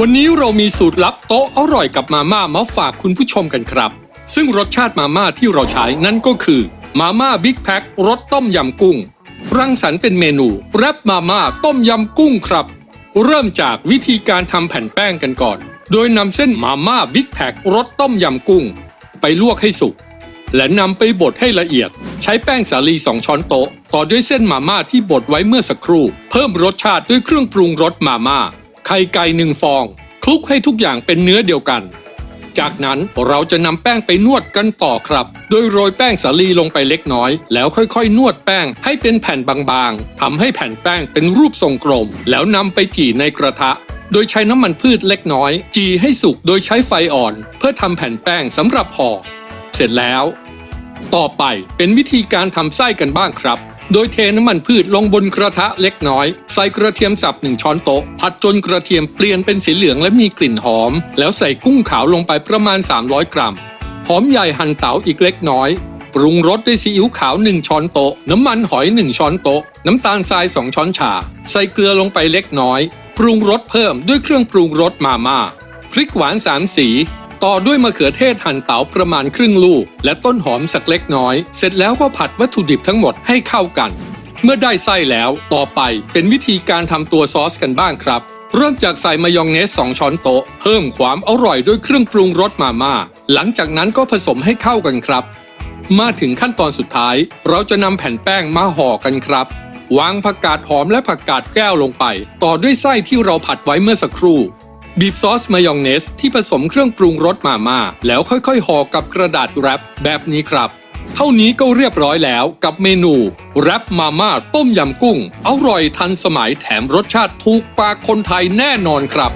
วันนี้เรามีสูตรลับโต๊ะอร่อยกับมาม่ามาฝากคุณผู้ชมกันครับ ซึ่งรสชาติมาม่าที่เราใช้นั่นก็คือมาม่าบิ๊กแพ็ครสต้มยำกุ้ง รังสรรค์เป็นเมนูแรปมาม่าต้มยำกุ้งครับ เริ่มจากวิธีการทำแผ่นแป้งกันก่อน โดยนำเส้นมาม่าบิ๊กแพ็ครสต้มยำกุ้ง ไปลวกให้สุก และนำไปบดให้ละเอียด ใช้แป้งสาลี2ช้อนโต๊ะ ต่อด้วยเส้นมาม่าที่บดไว้เมื่อสักครู่ เพิ่มรสชาติด้วยเครื่องปรุงรสมาม่า ไข่ไก่หนึ่งฟอง คลุกให้ทุกอย่างเป็นเนื้อเดียวกัน จากนั้นเราจะนำแป้งไปนวดกันต่อครับ โดยโรยแป้งสาลีลงไปเล็กน้อย แล้วค่อยๆ นวดแป้งให้เป็นแผ่นบางๆทำให้แผ่นแป้งเป็นรูปทรงกลม แล้วนำไปจี่ในกระทะ โดยใช้น้ำมันพืชเล็กน้อย จี่ให้สุกโดยใช้ไฟอ่อน เพื่อทำแผ่นแป้งสำหรับห่อเสร็จแล้ว ต่อไปเป็นวิธีการทำไส้กันบ้างครับ โดยเทน้ำมันพืชลงบนกระทะเล็กน้อย ใส่กระเทียมสับหนึ่งช้อนโต๊ะ ผัดจนกระเทียมเปลี่ยนเป็นสีเหลืองและมีกลิ่นหอม แล้วใส่กุ้งขาวลงไปประมาณ 300 กรัม หอมใหญ่หั่นเต๋าอีกเล็กน้อยปรุงรสด้วยซีอิ๊วขาว 1 ช้อนโต๊ะ น้ำมันหอย 1 ช้อนโต๊ะ น้ำตาลทราย 2 ช้อนชา ใส่เกลือลงไปเล็กน้อย ปรุงรสเพิ่มด้วยเครื่องปรุงรสมาม่า พริกหวาน 3 สี ต่อด้วยมะเขือเทศหั่นเต๋าประมาณครึ่งลูก และต้นหอมสักเล็กน้อย เสร็จแล้วก็ผัดวัตถุดิบทั้งหมดให้เข้ากัน เมื่อได้ไส้แล้วต่อไปเป็นวิธีการทำตัวซอสกันบ้างครับ เริ่มจากใส่มายองเนส 2 ช้อนโต๊ะ เพิ่มความอร่อยด้วยเครื่องปรุงรสมาม่า หลังจากนั้นก็ผสมให้เข้ากันครับ มาถึงขั้นตอนสุดท้าย เราจะนำแผ่นแป้งมาห่อกันครับวางผักกาดหอมและผักกาดแก้วลงไป ต่อด้วยไส้ที่เราผัดไว้เมื่อสักครู่ บีบซอสมายองเนสที่ผสมเครื่องปรุงรสมาม่าแล้วค่อยๆห่อกับกระดาษแรปแบบนี้ครับ เท่านี้ก็เรียบร้อยแล้วกับเมนูแรปมาม่าต้มยำกุ้ง อร่อยทันสมัยแถมรสชาติถูกปากคนไทยแน่นอนครับ